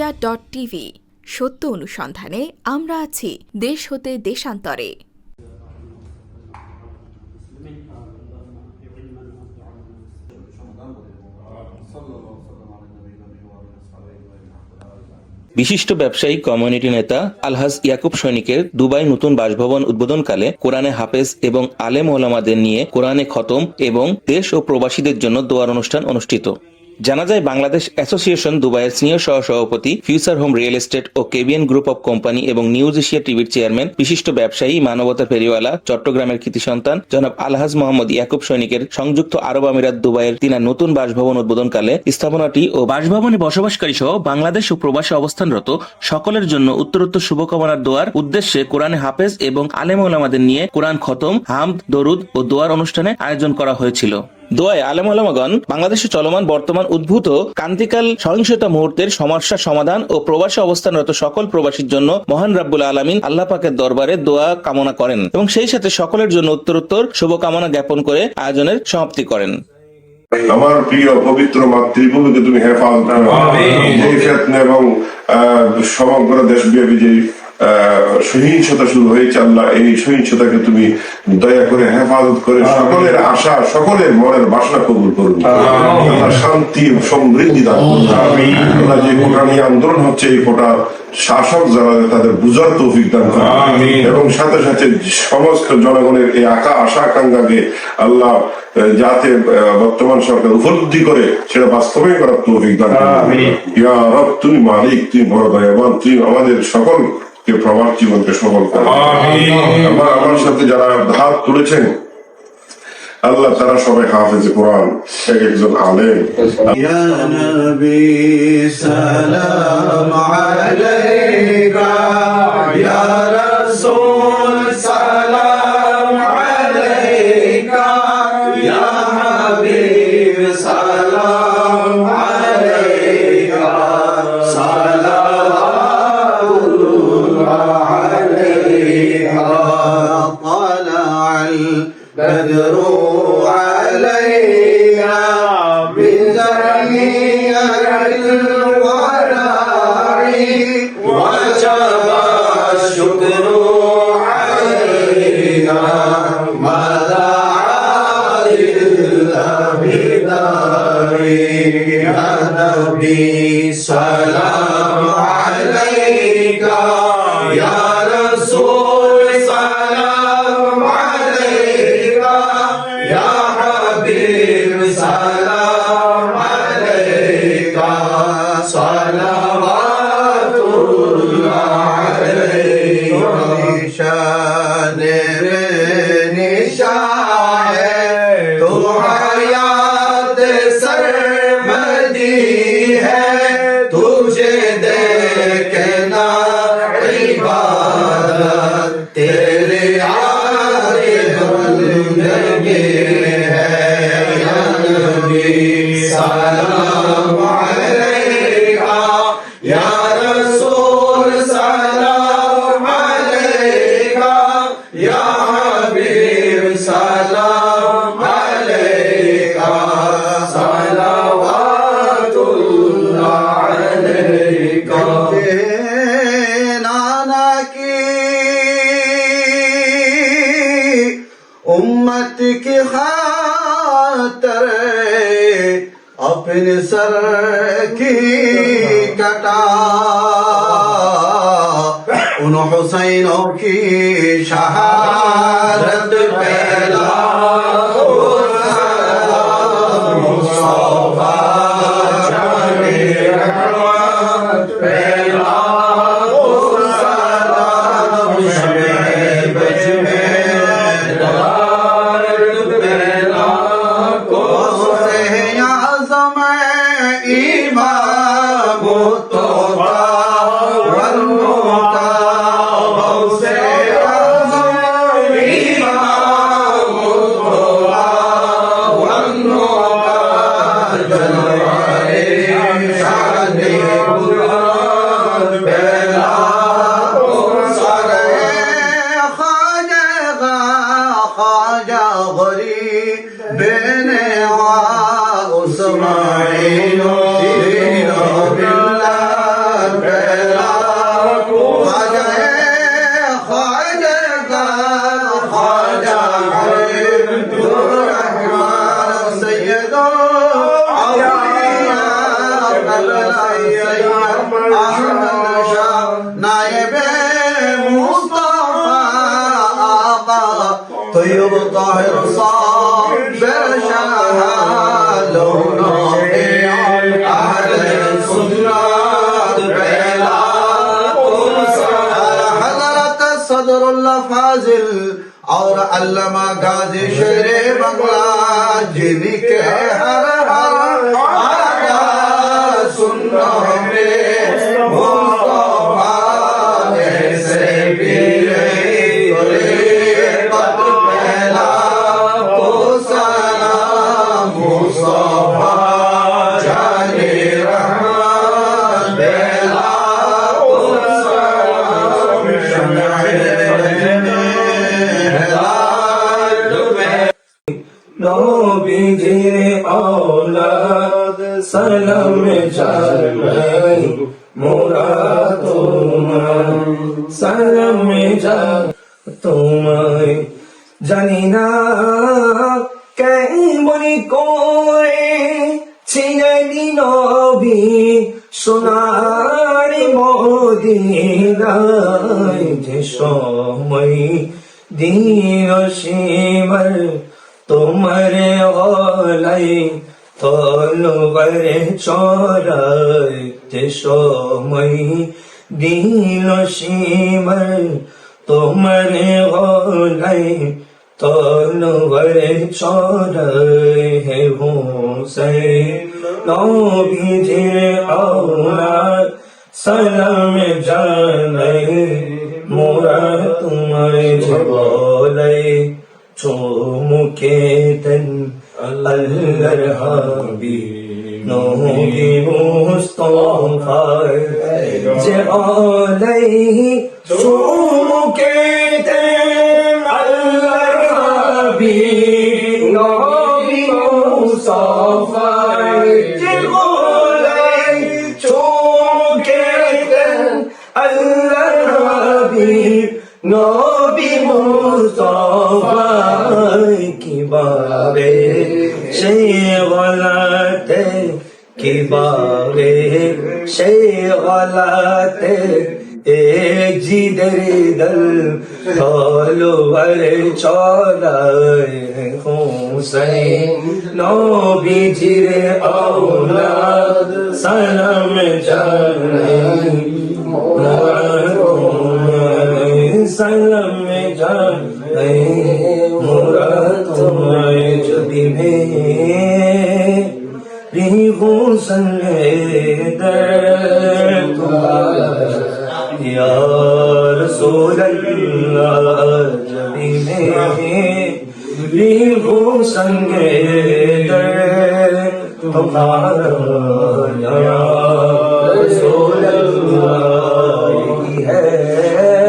Asia dot TV সত্য অনুসন্ধানে আমরা আছি দেশ হতে দেশান্তরে। বিশিষ্ট ব্যবসায়ী, কমিউনিটি নেতা আলহাজ ইয়াকুব সৈনিকের দুবাই নতুন বাসভবন উদ্বোধনকালে কোরআনে হাফেজ এবং আলেম ওলামাদের নিয়ে কোরআনে খতম এবং দেশ ও প্রবাসীদের জন্য দোয়ার অনুষ্ঠান অনুষ্ঠিত। জানা যায় বাংলাদেশ অ্যাসোসিয়েশন দুবাইয়ের সিনিয়র সহ সভাপতি ফিউচার হোম রিয়েল এস্টেট ও কেবিএন গ্রুপ অব কোম্পানি এবং নিউজ এশিয়া টিভির চেয়ারম্যান, বিশিষ্ট ব্যবসায়ী মানবতা ফেরিওয়ালা, চট্টগ্রামের কৃতি সন্তান জনাব আলহাজ মোহাম্মদ ইয়াকুব সৈনিকের সংযুক্ত আরব আমিরাত দুবাইয়ের তিনার নতুন বাসভবন উদ্বোধনকালে স্থাপনাটি ও বাসভবনে বসবাসকারী সহ বাংলাদেশ ও প্রবাসে অবস্থানরত সকলের জন্য উত্তরোত্তর শুভকামনার দোয়ার উদ্দেশ্যে কোরআনে হাফেজ এবং আলেম ওলামাদের নিয়ে কোরআন খতম, হামদ, দরুদ ও দোয়ার অনুষ্ঠানে আয়োজন করা হয়েছিল। দোয়ায় আলেম ওলামাগণ বাংলাদেশে চলমান বর্তমান উদ্ভূত কান্তিকাল সহিংসতা মুহূর্তের সমস্যা সমাধান ও প্রবাসে অবস্থানরত সকল প্রবাসীর জন্য মহান রাব্বুল আলামিন আল্লাহ পাকের দরবারে দোয়া কামনা করেন এবং সেই সাথে সকলের জন্য উত্তরোত্তর শুভকামনা জ্ঞাপন করে আয়োজনের সমাপ্তি করেন। আমার প্রিয় পবিত্র মাতৃভূমিকে তুমি হেফাজত করো। এই ফেতনা এবং সমগ্র দেশব্যাপী যে সহিংসতা শুরু হয়েছে আল্লাহ এই সহিংসতাকে তুমি দয়া করে হেফাজত করে সকলের আশা সকলের মনের বাসনা কবুল করুন। আল্লাহ শান্তি সমৃদ্ধি দান। আল্লাহ যে কোরআনী আন্দোলন হচ্ছে এই কোটা শাসক যারা তাদের বুঝার তৌফিক দান এবং সাথে সাথে সমস্ত জনগণের এই আকা আশা আকাঙ্ক্ষাকে আল্লাহ যাতে বর্তমান সরকার উপলব্ধি করে সেটা বাস্তবে করার তৌফিক দান ইয়া রব তুমি মালিক তুমি বড় দয়াবান তুমি আমাদের জীবনকে আমার আমার সাথে যারা হাত তুলেছেন আল্লাহ তারা সবাই হাফেজ কোরআন এক একজন আলেম। ইয়া নবী সালাম আলাইকা ইয়া نبي سلام عليك يا de अपने सर की कटा उन हुसैनों की शहादत पहला আল্লামা গাজী শেরে বাংলা যিনি কে হার হারা সালাম জান তোমায় জানি না কেমন করে ছিলেন নবী সোনার মদিনায় যে সময় দিন শিবর তোমার গলাই তলবার চড়াই যে সময় দিন শিবর তোমার গলাই তলবার চড়াই হে হোসেন নবীজির আওলাদ, সালাম জানাই মোরা তোমার বলাই চুমুকে তন আল্লাহর হাবি যে আলাইহি চুমুকে আল্লাহর হাবি নবী চুমুকে আল্লাহর তলোয়ার চলায় হুসাইন নবীজির আওলাদ সালাম জানাই সালাম জানাই মোরা তোমায় যদি মে রিহু رسول اللہ جبی میں سنگے ہے۔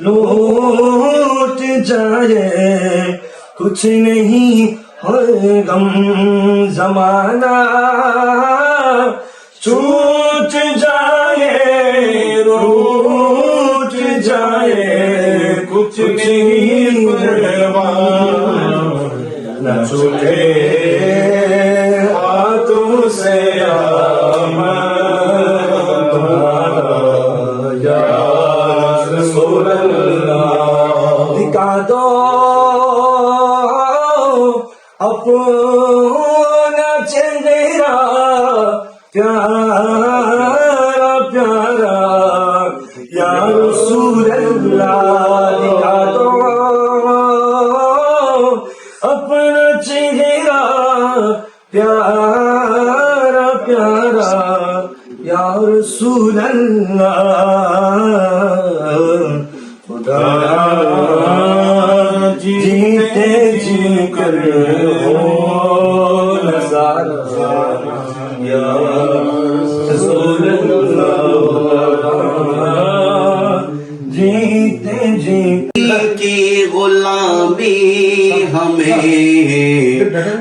لوٹ جائے، کچھ نہیں ہوئے غم زمانہ۔ چھوٹ جائے، روٹ جائے، کچھ نہیں ہوئے غم۔ زمانہ چھوٹے अपना चेहरा प्यारा प्यारा यार दिखा दो अपना चेहरा प्यारा प्यारा यार सुरल्ला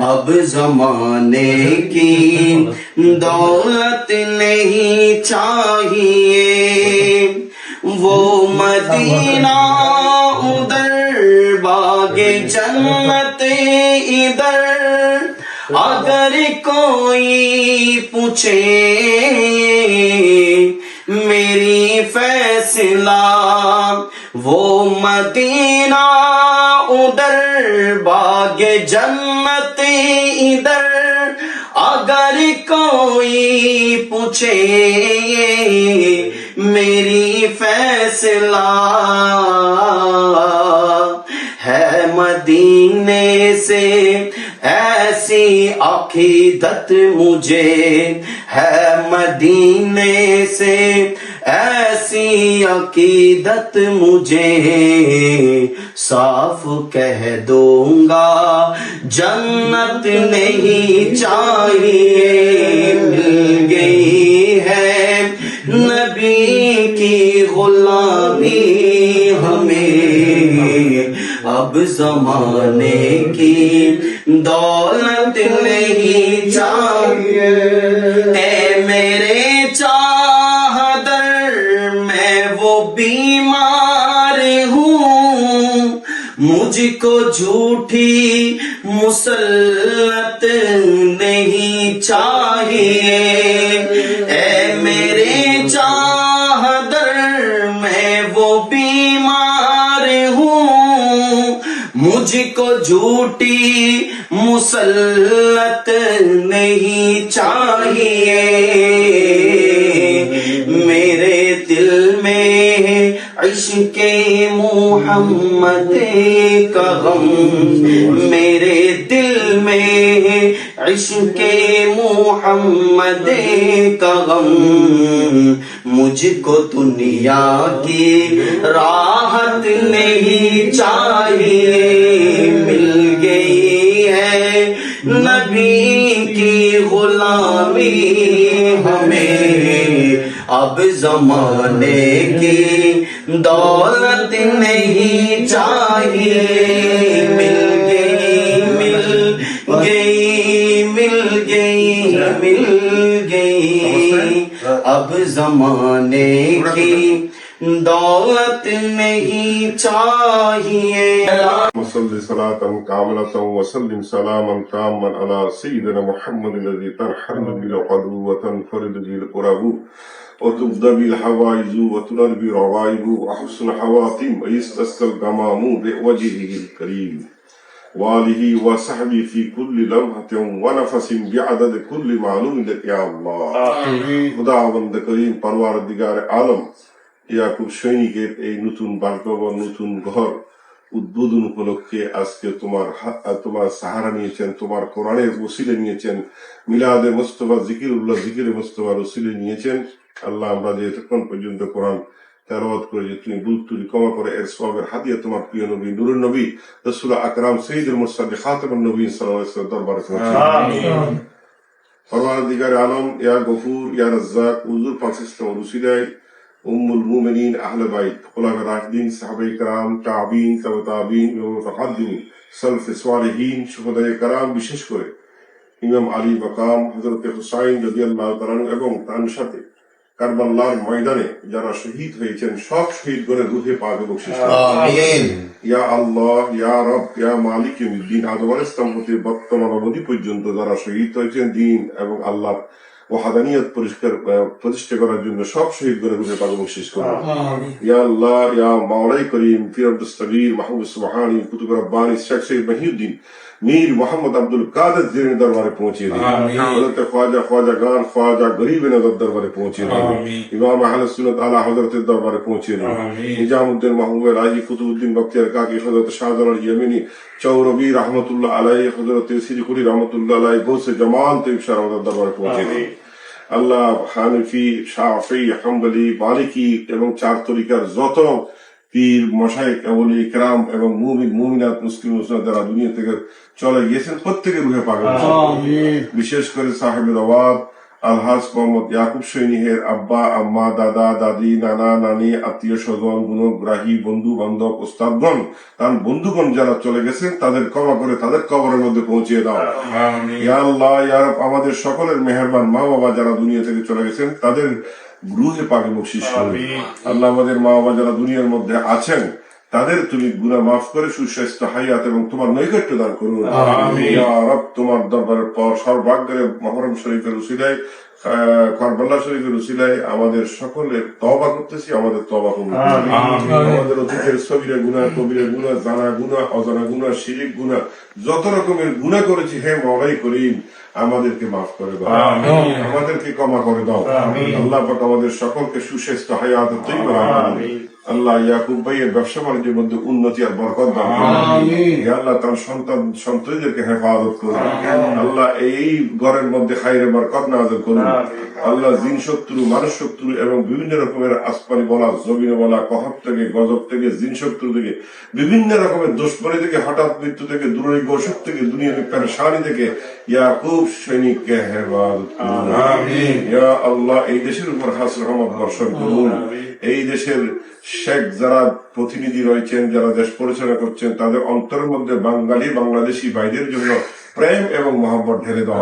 اب زمانے کی دولت نہیں چاہیے۔ وہ مدینہ ادھر باغ جنت اگر کوئی پوچھے میری فیصلہ، وہ مدینہ ادھر، باغ جنت ادھر۔ اگر کوئی پوچھے میری فیصلہ ہے مدینے سے ایسی عقیدت مجھے ہے مدینے سے، ایسی عقیدت مجھے صاف کہہ دوں گا جنت نہیں چاہیے، مل گئی ہے نبی کی غلامی ہمیں اب زمانے کی دولت نہیں چاہیے۔ اے میرے چاہ در، میں وہ بیمار ہوں۔ مجھ کو جھوٹی مسلط نہیں چاہیے۔ اے میرے چاہ در، میں وہ بیمار ہوں۔ مجھ کو جھوٹی مسلط نہیں چاہیے۔ میرے دل میں عشق محمد کا غم۔ میرے دل میں عشق محمد کا غم۔ مجھ کو دنیا کی راحت نہیں چاہیے۔ हमें अब जमाने की दौलत नहीं चाहिए मिल गई मिल गई मिल गई मिल गई अब जमाने की दौलत नहीं चाहिए وصل صلاة كاملة وسلم سلاما تاما على سيدنا محمد الذي تنحل به العدو وتنفرد به القرب وتبدى به الحوائج وتنال به الروائب وحسن حواتم ويستسقى الغمام بوجهه الكريم وآله وصحبه في كل لمحة ونفس بعدد كل معلوم لك يا الله খুদা বন্ধ করিম পরওয়ার দিগার আলম ইয়াকুব সৈনিকের এই নতুন বাসভবন নতুন ঘর উদ্বোধন উপলক্ষে আজকে তোমার তোমার সাহারা নিয়েছেন তোমার কোরআনের ওসিলে নিয়েছেন মিলাদে মোস্তফা জিকির উল্লাহ জিকির মোস্তফার ওসিলে নিয়েছেন। আল্লাহ আমরা যে এতক্ষণ পর্যন্ত কোরআন তেলাওয়াত করে যে তুমি ভুল তুলি ক্ষমা করে এর সবের তোমার প্রিয় নবী নুরুল নবী রসুল আকরাম সঈদুল মুসাদি খাতামুন নবী সাল্লাল্লাহু দরবারে পৌঁছে আলম ইয়া গফুর ইয়া রাজ্জাক হুজুর পাক ইসলাম রুসিলাই উম্মুল মুমিনিন আহলে বাইত। রাশিদিন তাবে এবং সালফে বিশেষ করে ইমাম আলী হুসাইন এবং তার সাথে ময়দানে যারা শহীদ হয়েছেন সব শহীদ করে রুহে পাবে বকশিস ইয়া আল্লাহ ইয়া রব ইয়া মালিক আদওয়ার ইসলাম হতে বর্তমান অবধি পর্যন্ত যারা শহীদ হয়েছেন দিন এবং আল্লাহ ওয়াহাদানিয়ত পরিষ্কার প্রতিষ্ঠা করার জন্য সব শহীদ করে রূপে পাক বকশিশ করুন। ইয়া আল্লাহ ইয়া মাওলাই করিম ফির আব্দুল সাবির মাহমুদ সুবহানি কুতুব রব্বানি শেখ সৈয়দ মহিউদ্দিন মীর মোহাম্মদ আব্দুল কাদের জিনের দরবারে পৌঁছে দিন। হজরত খ্বাজা খ্বাজা গান খ্বাজা গরিব নজর দরবারে পৌঁছে দিন। ইমাম আহলে সুন্নাত আলা হযরতের দরবারে পৌঁছে দিন। নিজামউদ্দিন মাহমুদ রাজি কুতুবউদ্দিন বখতিয়ার কাকি হযরত শাহজালাল ইয়ামিনী চৌরবী রহমতুল্লাহ আলাইহি হযরত সিরিকুরি রহমতুল্লাহ আলাইহি গৌসে জামান তৈব শাহ দরবারে পৌঁছে দিন। আল্লাহ হানিফি শাহফি হাম্বলি মালিকি এবং চার তরিকার যত পীর মশাইক আবুল ইকরাম এবং মুমিন মুমিনাত মুসলিম মুসলিম যারা দুনিয়া থেকে চলে গিয়েছেন প্রত্যেকের রুহে পাগল। বিশেষ করে সাহেব আবাদ আলহাজ মোহাম্মদ ইয়াকুব সৈনিহের আব্বা আম্মা দাদা দাদি নানা নানি আত্মীয় স্বজন গুণগ্রাহী বন্ধু বান্ধব ওস্তাদগণ তার বন্ধুগণ যারা চলে গেছেন তাদের ক্ষমা করে তাদের কবরের মধ্যে পৌঁছিয়ে দাও। ইয়া আল্লাহ ইয়া রব, আমাদের সকলের মেহরবান মা বাবা যারা দুনিয়া থেকে চলে গেছেন তাদের গ্রুহে পাকে বকশিস করুন। আল্লাহ আমাদের মা বাবা যারা দুনিয়ার মধ্যে আছেন তাদের তুমি গুনাহ মাফ করে সুস্বাস্থ্য হায়াত এবং তোমার নৈকট্য দান করুন। তোমার দরবারের পর সর্বাগ্রে মহরম শরীফের উসিলায় আহ, শরীফের উসিলায় আমাদের সকলের তবা করতেছি আমাদের তবা করুন। আমাদের অতীতের সবিরা গুণা কবিরা গুণা জানা গুণা অজানা গুণা শিরিক গুণা যত রকমের গুণা করেছি হে মলাই করিম আমাদেরকে মাফ করে দাও। আমাদেরকে ক্ষমা করে দাও। আল্লাহ পাক আমাদের সকলকে সুস্বাস্থ্য হায়াত তৈরি আল্লাহ ইয়াকুব ভাইয়ের ব্যবসা বাণিজ্যের মধ্যে উন্নতি আর বরকত দান আল্লাহ তার সন্তান সন্ততিদেরকে হেফাজত করুন। আল্লাহ এই ঘরের মধ্যে খাইরে বরকত নাজল করুন। আল্লাহ জিন শত্রু মানুষ শত্রু এবং বিভিন্ন রকমের বলা জমিন বলা কহব থেকে গজব থেকে জিন শত্রু থেকে বিভিন্ন রকমের দুশ্মনী থেকে হঠাৎ মৃত্যু থেকে দূরী অসুখ থেকে দুনিয়ার পেরেশানি থেকে ইয়াকুব সৈনিককে হেফাজত করুন। ইয়া আল্লাহ এই দেশের উপর হাস রহমত বর্ষণ করুন। এই দেশের শেখ যারা প্রতিনিধি রয়েছেন যারা দেশ পরিচালনা করছেন তাদের অন্তরের মধ্যে বাঙালি বাংলাদেশি ভাইদের জন্য প্রেম এবং মহব্বত ঢেলে দাও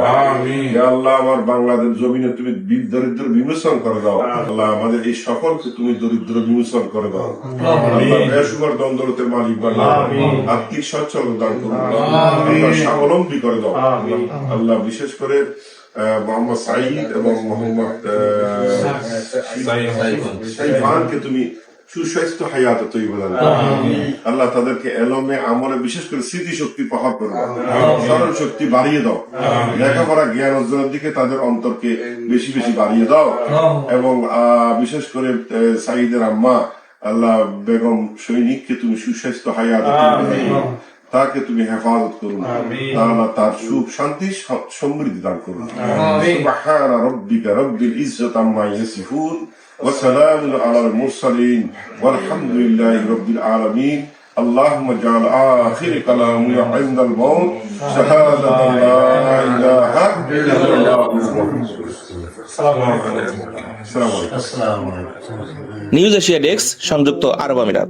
আল্লাহ আমার বাংলাদেশ জমিনে তুমি দরিদ্র বিমোচন করে দাও। আল্লাহ আমাদের এই সকলকে তুমি দরিদ্র বিমোচন করে দাও। দ্বন্দ্বরতের মালিক বানাও আর্থিক সচ্ছল দান আল্লাহ স্বাবলম্বী করে দাও। আল্লাহ বিশেষ করে আহ, মোহাম্মদ সাইদ এবং মোহাম্মদ সাইফানকে তুমি সুস্বাস্থ্য হায়াত তৈরি আল্লাহ তাদেরকে এলমে আমলে বিশেষ করে স্মৃতি শক্তি পাহাড় করে স্মরণ শক্তি বাড়িয়ে দাও। লেখাপড়া জ্ঞান অর্জনের দিকে তাদের অন্তরকে বেশি বেশি বাড়িয়ে দাও। এবং আহ, বিশেষ করে সাইদের আম্মা আল্লাহ বেগম সৈনিককে তুমি সুস্বাস্থ্য হায়াত। তাকে তুমি হেফাজত করুন আল্লাহ তার সুখ শান্তি স- সমৃদ্ধি দান করুন সুবহান রব্বিকা রব্বিল ইজ্জাতি আম্মা ইয়াসিফুন ওয়া সালামুন আলাল মুরসালিন والحمد لله رب العالمين اللهم اجعل آخر كلامي عند الموت شهادة أن لا إله إلا الله السلام عليكم আসসালামু আলাইকুম নিউজ এশিয়া ডেস্ক সংযুক্ত আরব আমিরাত